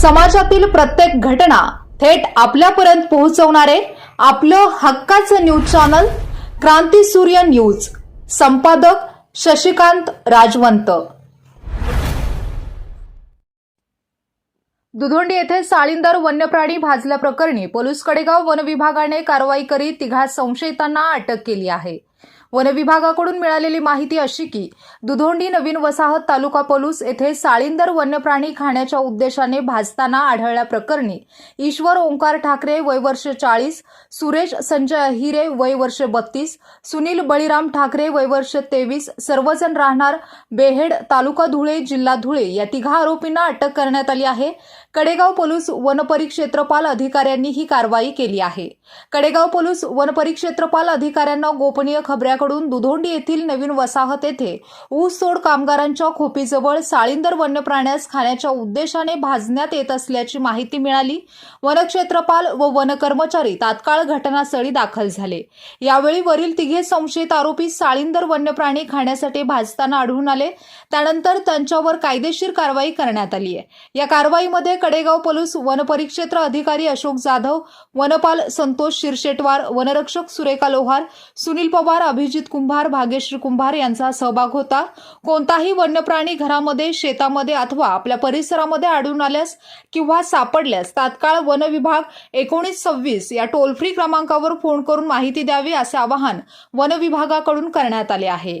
समाजातील प्रत्येक घटना थेट आपल्यापर्यंत पोहोचवणारे आपलं हक्काचं न्यूज चॅनल क्रांती सूर्य न्यूज. संपादक शशिकांत राजवंत. दुधोंडी येथे साळींदर वन्यप्राणी भाजल्याप्रकरणी पोलीस कडेगाव वन विभागाने कारवाई करीत तिघा संशयितांना अटक केली आहे. वनविभागाकडून मिळालेली माहिती अशी की दुधोंडी नवीन वसाहत तालुका पलूस येथे साळींदर वन्यप्राणी खाण्याच्या उद्देशाने भाजताना आढळल्याप्रकरणी ईश्वर ओंकार ठाकरे वय वर्ष चाळीस सुरेश संजय अहिरे वय वर्ष बत्तीस सुनील बळीराम ठाकरे वय वर्ष तेवीस सर्वजण राहणार बेहेड तालुका धुळे जिल्हा धुळे या तिघा आरोपींना अटक करण्यात आली आहे. कडेगाव पोलीस वनपरिक्षेत्रपाल अधिकाऱ्यांनी ही कारवाई केली आहे. कडेगाव पोलीस वनपरिक्षेत्रपाल अधिकाऱ्यांना गोपनीय खबऱ्याकडून दुधोंडी येथील नवीन वसाहत येथे ऊसतोड कामगारांच्या खोपीजवळ साळींदर वन्यप्राण्यास खाण्याच्या उद्देशाने भाजण्यात येत असल्याची माहिती मिळाली. वनक्षेत्रपाल व वनकर्मचारी तात्काळ घटनास्थळी दाखल झाले. यावेळी वरील तिघे संशयित आरोपी साळींदर वन्यप्राणी खाण्यासाठी भाजताना आढळून आले. त्यानंतर त्यांच्यावर कायदेशीर कारवाई करण्यात आली आहे. या कारवाईमध्ये कडेगाव पोलीस वनपरिक्षेत्र अधिकारी अशोक जाधव वनपाल संतोष शिरशेटवार वनरक्षक सुरेखा लोहार सुनील पवार अभिजित कुंभार भाग्यश्री कुंभार यांचा सहभाग होता. कोणताही वन्यप्राणी घरामध्ये शेतामध्ये अथवा आपल्या परिसरामध्ये आढळून आल्यास किंवा सापडल्यास तात्काळ वन विभाग एकोणीस सव्वीस या टोल फ्री क्रमांकावर फोन करून माहिती द्यावी असे आवाहन वन विभागाकडून करण्यात आले आहे.